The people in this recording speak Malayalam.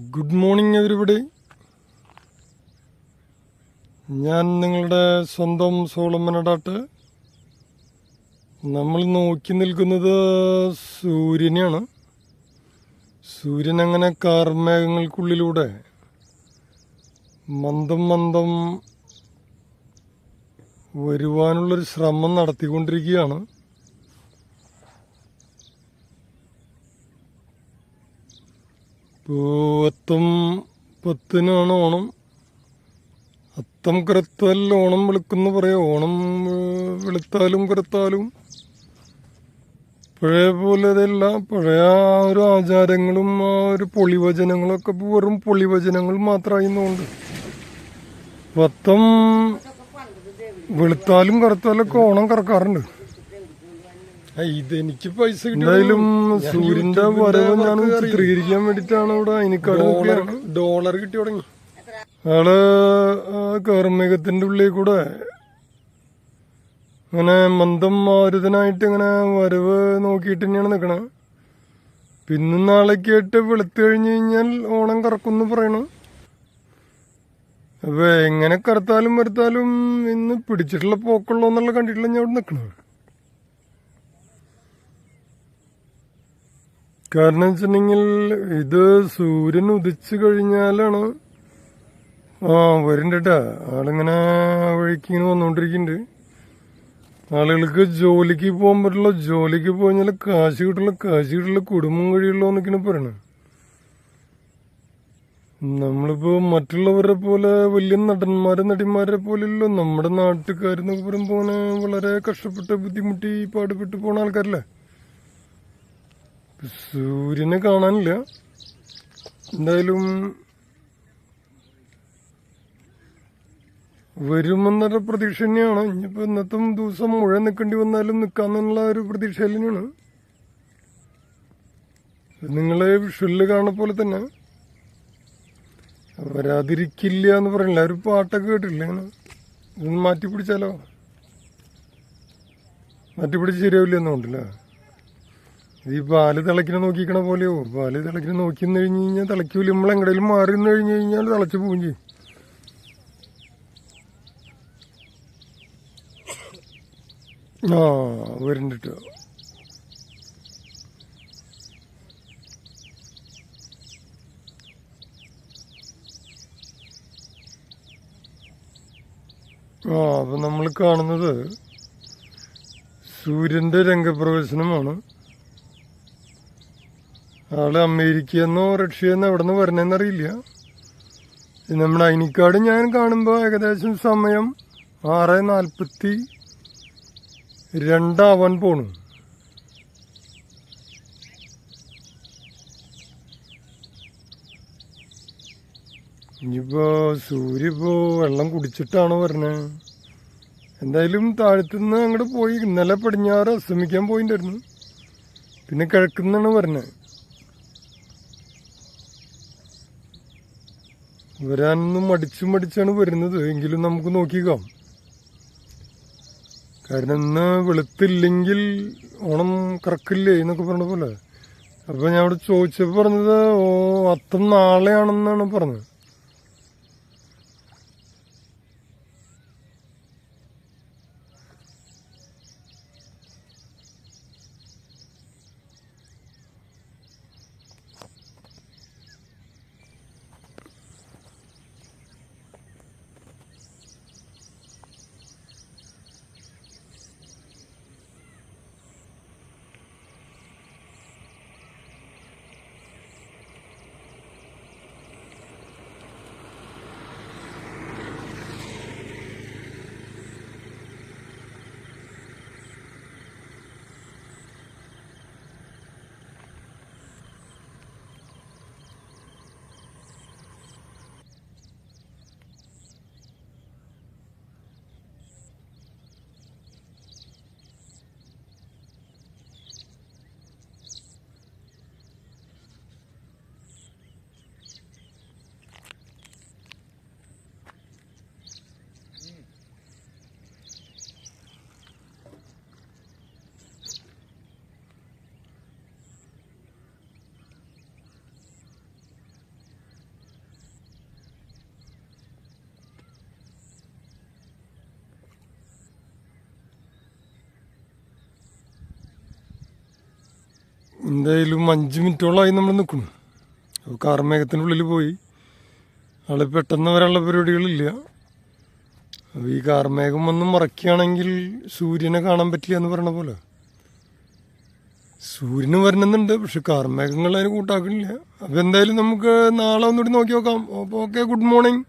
ഗുഡ് മോർണിംഗ് എവരിബഡി ഞാൻ നിങ്ങളുടെ സ്വന്തം സോളമ്മനടാട്ട് നമ്മൾ നോക്കി നിൽക്കുന്നത് സൂര്യനെയാണ്. സൂര്യൻ അങ്ങനെ കാർമേഘങ്ങൾക്കുള്ളിലൂടെ മന്ദം മന്ദം വരുവാനുള്ളൊരു ശ്രമം നടത്തിക്കൊണ്ടിരിക്കുകയാണ്. അത്തം പത്തിനാണ് ഓണം. അത്തം കറുത്താൽ ഓണം വെളുക്കുന്ന പറയാം. ഓണം വെളുത്താലും കറുത്താലും. പഴയ പോലെ അതല്ല. പഴയ ആ ഒരു ആചാരങ്ങളും ആ ഒരു പൊളിവചനങ്ങളൊക്കെ വെറും പൊളിവചനങ്ങൾ മാത്രമായിരുന്നുണ്ട് പത്തം വെളുത്താലും കറുത്താലൊക്കെ ഓണം കറക്കാറുണ്ട്. ഇതെനിക്ക് പൈസ എന്തായാലും സൂര്യന്റെ വരവ് ഞാൻ ചിത്രീകരിക്കാൻ വേണ്ടിട്ടാണ് ഇവിടെ അയിനിക്കാട് ഡോളർ കിട്ടി തുടങ്ങി. അയാൾ ആ കാർമേഘത്തിന്റെ ഉള്ളിൽ കൂടെ അങ്ങനെ മന്ദം മാരുതനായിട്ട് ഇങ്ങനെ വരവ് നോക്കിയിട്ട് തന്നെയാണ് നിക്കണേ. പിന്നെ നാളേക്ക് ആയിട്ട് വെളുത്തു കഴിഞ്ഞു കഴിഞ്ഞാൽ ഓണം കറക്കുന്ന് പറയണു. അപ്പൊ എങ്ങനെ കറുത്താലും വരുത്താലും ഇന്ന് പിടിച്ചിട്ടുള്ള പോക്കുള്ളൂ എന്നുള്ള കണ്ടിട്ടില്ല ഞാൻ അവിടെ നിക്കണത്. കാരണം വെച്ചിട്ടുണ്ടെങ്കിൽ ഇത് സൂര്യൻ ഉദിച്ചു കഴിഞ്ഞാലാണ് ആ വരുന്നുണ്ട് ആളിങ്ങനെ വഴിക്ക് ഇങ്ങനെ വന്നുകൊണ്ടിരിക്കുന്നുണ്ട് ആളുകൾക്ക് ജോലിക്ക് പോകാൻ പറ്റില്ല. ജോലിക്ക് പോയാൽ കാശ് കിട്ടുള്ള കാശ് കിട്ടുള്ള കുടുംബം കഴിയുള്ളൂ എന്നൊക്കെയാണ് പറയണത്. നമ്മളിപ്പോ മറ്റുള്ളവരെ പോലെ വലിയ നടന്മാരെ നടിമാരെ പോലെയല്ലോ നമ്മുടെ നാട്ടുകാരെന്നൊക്കെ പറയുമ്പോൾ വളരെ കഷ്ടപ്പെട്ട് ബുദ്ധിമുട്ടി പാടുപെട്ട് പോണ ആൾക്കാരല്ലേ? സൂര്യനെ കാണാനില്ല. എന്തായാലും വരുമെന്നൊരു പ്രതീക്ഷ തന്നെയാണ്. ഇനിയിപ്പോ ഇന്നത്തെ ദിവസം മുഴുവൻ നിൽക്കേണ്ടി വന്നാലും നിൽക്കാന്നുള്ള ഒരു പ്രതീക്ഷ തന്നെയാണ്. നിങ്ങളെ വിഷ്വലിൽ കാണുന്ന പോലെ തന്നെ വരാതിരിക്കില്ല എന്ന് പറയില്ല ഒരു പാട്ടൊക്കെ കേട്ടില്ല ഇതൊന്ന് മാറ്റി പിടിച്ചാലോ മാറ്റി പിടിച്ച് ശരിയാവില്ല എന്നുണ്ടല്ലേ ഈ പാൽ തിളക്കിനെ നോക്കിക്കണ പോലെയോ? പാൽ തിളക്കിനെ നോക്കി നിന്ന് കഴിഞ്ഞ് കഴിഞ്ഞാൽ തിളക്കൂല നമ്മൾ എങ്ങടേലും മാറി നിന്ന് കഴിഞ്ഞ് കഴിഞ്ഞാൽ തിളച്ച് പോവും ചെയ്യും. ആ വരുന്നുണ്ട് ആ അപ്പൊ നമ്മൾ കാണുന്നത് സൂര്യന്റെ രംഗപ്രവേശനമാണ്. ആൾ അമേരിക്കയെന്നോ റഷ്യന്നോ എവിടെ നിന്ന് ഇത് നമ്മുടെ അയിനിക്കാട് ഞാൻ കാണുമ്പോൾ ഏകദേശം സമയം ആറ് നാൽപ്പത്തി രണ്ടാവാൻ പോണു. ഇനിയിപ്പോ സൂര്യ ഇപ്പോ വെള്ളം കുടിച്ചിട്ടാണോ വരണേ? എന്തായാലും താഴത്തുനിന്ന് അങ്ങോട്ട് പോയി ഇന്നലെ പടിഞ്ഞാറ് അസ്തമിക്കാൻ പോയിണ്ടായിരുന്നു. പിന്നെ കിഴക്കുന്നാണ് പറഞ്ഞത് വരാനൊന്നും മടിച്ചു മടിച്ചാണ് വരുന്നത്. എങ്കിലും നമുക്ക് നോക്കിക്കാം. കാരണം ഇന്ന് വെളുത്തില്ലെങ്കിൽ ഓണം കറക്കില്ലേ എന്നൊക്കെ പറഞ്ഞ പോലെ. അപ്പൊ ഞാൻ അവിടെ ചോദിച്ചപ്പോ പറഞ്ഞത് ഓ അത്തം നാളെയാണെന്നാണ് പറഞ്ഞത്. എന്തായാലും അഞ്ച് മിനിറ്റോളമായി നമ്മൾ നിൽക്കുന്നു. അപ്പോൾ കാർമേഘത്തിനുള്ളിൽ പോയി. ആൾ പെട്ടെന്ന് വരാനുള്ള പരിപാടികളില്ല. അപ്പോൾ ഈ കാർമേഘം വന്ന് മറക്കുകയാണെങ്കിൽ സൂര്യനെ കാണാൻ പറ്റില്ല എന്ന് പറയണ പോലെ. സൂര്യന് വരണമെന്നുണ്ട് പക്ഷെ കാർമേഘങ്ങൾ അതിന് കൂട്ടാക്കണില്ല അപ്പോൾ എന്തായാലും നമുക്ക് നാളെ ഒന്നുകൂടി നോക്കി നോക്കാം. അപ്പോൾ ഓക്കെ ഗുഡ് മോർണിംഗ്